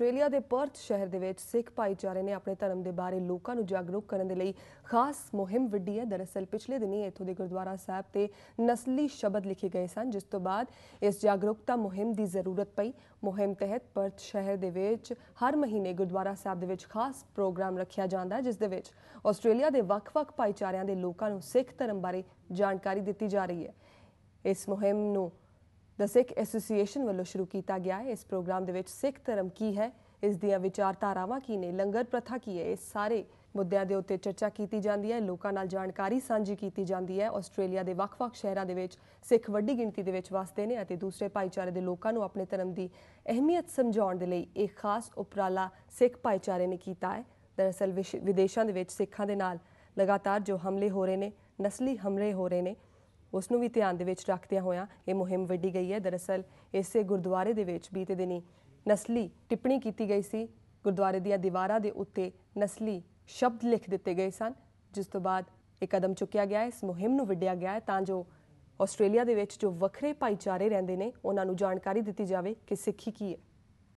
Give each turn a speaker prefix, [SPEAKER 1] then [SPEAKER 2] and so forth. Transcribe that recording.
[SPEAKER 1] Australia ਦੇ Perth ਸ਼ਹਿਰ ਦੇ ਵਿੱਚ ਸਿੱਖ ਭਾਈਚਾਰੇ ਨੇ ਆਪਣੇ ਧਰਮ ਦੇ ਬਾਰੇ ਲੋਕਾਂ ਨੂੰ ਜਾਗਰੂਕ ਕਰਨ ਦੇ ਲਈ ਖਾਸ ਮੁਹਿੰਮ ਵਿੱਢੀ ਹੈ। ਦਰਅਸਲ ਪਿਛਲੇ ਦਿਨੀ ਇੱਥੋਂ ਦੇ ਗੁਰਦੁਆਰਾ ਸਾਹਿਬ ਤੇ ਨਸਲੀ ਸ਼ਬਦ ਲਿਖੇ ਗਏ ਸਨ, ਜਿਸ ਤੋਂ ਬਾਅਦ ਇਸ ਜਾਗਰੂਕਤਾ ਮੁਹਿੰਮ ਦੀ ਜ਼ਰੂਰਤ ਪਈ। ਮੁਹਿੰਮ ਤਹਿਤ ਪਰਥ ਸ਼ਹਿਰ ਦੇ ਵਿੱਚ ਹਰ ਮਹੀਨੇ ਗੁਰਦੁਆਰਾ ਸਾਹਿਬ ਦੇ ਵਿੱਚ ਖਾਸ ਪ੍ਰੋਗਰਾਮ ਰੱਖਿਆ ਜਾਂਦਾ ਹੈ, ਜਿਸ ਦੇ ਵਿੱਚ ਆਸਟ੍ਰੇਲੀਆ ਦੇ ਵੱਖ-ਵੱਖ ਭਾਈਚਾਰਿਆਂ ਦੇ ਲੋਕਾਂ ਨੂੰ ਸਿੱਖ ਧਰਮ ਬਾਰੇ ਜਾਣਕਾਰੀ ਦਿੱਤੀ ਜਾ ਰਹੀ ਹੈ। ਇਸ ਮੁਹਿੰਮ ਨੂੰ ਦ ਸਿੱਖ ਐਸੋਸੀਏਸ਼ਨ ਵੱਲੋਂ ਸ਼ੁਰੂ ਕੀਤਾ ਗਿਆ ਹੈ। ਇਸ ਪ੍ਰੋਗਰਾਮ ਦੇ ਵਿੱਚ ਸਿੱਖ ਧਰਮ ਕੀ ਹੈ, ਇਸ ਦੀਆਂ ਵਿਚਾਰਧਾਰਾਵਾਂ ਕੀ ਨੇ, ਲੰਗਰ ਪ੍ਰਥਾ ਕੀ ਹੈ ਇਹ ਸਾਰੇ ਮੁੱਦਿਆਂ ਦੇ ਉੱਤੇ ਚਰਚਾ ਕੀਤੀ ਜਾਂਦੀ ਹੈ। ਲੋਕਾਂ ਨਾਲ ਜਾਣਕਾਰੀ ਸਾਂਝੀ ਕੀਤੀ ਜਾਂਦੀ ਹੈ। ਆਸਟ੍ਰੇਲੀਆ ਦੇ ਵੱਖ-ਵੱਖ ਸ਼ਹਿਰਾਂ ਦੇ ਵਿੱਚ ਸਿੱਖ ਵੱਡੀ ਗਿਣਤੀ ਦੇ ਵਿੱਚ ਵਸਦੇ ਨੇ ਅਤੇ ਦੂਸਰੇ ਭਾਈਚਾਰੇ ਦੇ ਲੋਕਾਂ ਨੂੰ ਆਪਣੇ ਧਰਮ ਦੀ ਅਹਿਮੀਅਤ ਸਮਝਾਉਣ ਦੇ ਲਈ ਇੱਕ ਖਾਸ ਉਪਰਾਲਾ ਸਿੱਖ ਭਾਈਚਾਰੇ ਨੇ ਕੀਤਾ ਹੈ। ਦਰਅਸਲ ਵਿਦੇਸ਼ਾਂ ਦੇ ਵਿੱਚ ਸਿੱਖਾਂ ਦੇ ਨਾਲ ਲਗਾਤਾਰ ਜੋ ਹਮਲੇ ਹੋ ਰਹੇ ਨੇ, ਨਸਲੀ ਹਮਲੇ ਹੋ ਰਹੇ ਨੇ ਉਸ ਨੂੰ ਵੀ ਧਿਆਨ ਦੇ ਵਿੱਚ ਰੱਖਦਿਆਂ ਹੋਇਆਂ ਇਹ ਮੁਹਿੰਮ ਵੱਡੀ ਗਈ ਹੈ। ਦਰਅਸਲ ਇਸੇ ਗੁਰਦੁਆਰੇ ਦੇ ਵਿੱਚ ਬੀਤੇ ਦਿਨੀ ਨਸਲੀ ਟਿੱਪਣੀ ਕੀਤੀ ਗਈ ਸੀ। ਗੁਰਦੁਆਰੇ ਦੀਆਂ ਦੀਵਾਰਾਂ ਦੇ ਉੱਤੇ ਨਸਲੀ ਸ਼ਬਦ ਲਿਖ ਦਿੱਤੇ ਗਏ ਸਨ, ਜਿਸ ਤੋਂ ਬਾਅਦ ਇਹ ਕਦਮ ਚੁੱਕਿਆ ਗਿਆ, ਇਸ ਮੁਹਿੰਮ ਨੂੰ ਵਿੱਢਿਆ ਗਿਆ ਹੈ ਤਾਂ ਜੋ ਆਸਟ੍ਰੇਲੀਆ ਦੇ ਵਿੱਚ ਜੋ ਵੱਖਰੇ ਭਾਈਚਾਰੇ ਰਹਿੰਦੇ ਨੇ, ਉਹਨਾਂ ਨੂੰ ਜਾਣਕਾਰੀ ਦਿੱਤੀ ਜਾਵੇ ਕਿ ਸਿੱਖੀ ਕੀ ਹੈ।